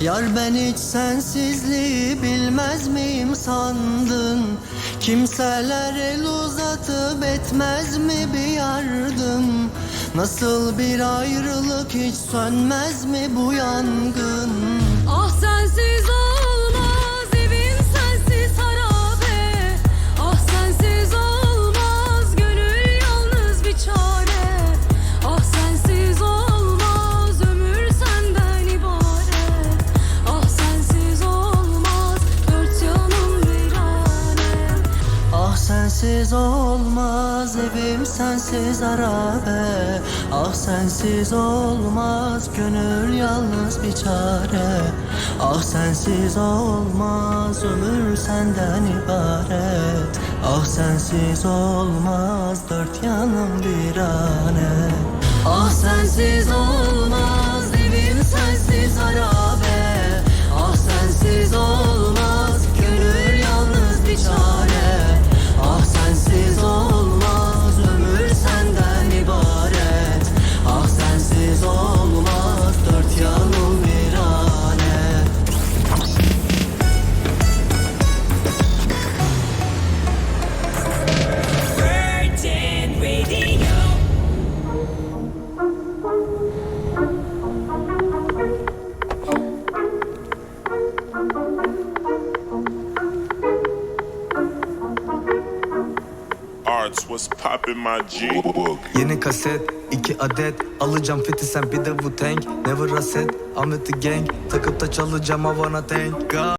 Yar ben hiç sensizliği bilmez miyim sandın? Kimseler el uzatıp etmez mi bir yardım? Nasıl bir ayrılık hiç sönmez mi bu yangın sensiz olmaz evim sensiz harabe Ah sensiz olmaz gönül yalnız bir çare. Ah sensiz olmaz ömür senden ibaret. Ah sensiz olmaz dört yanım virane Ah sensiz olmaz Arts, what's poppin', my G? Yeni kaset iki adet Alacağım fiti sen bir de bu tank Never a I'm with the gang Takıp da çalacağım Havana tank God.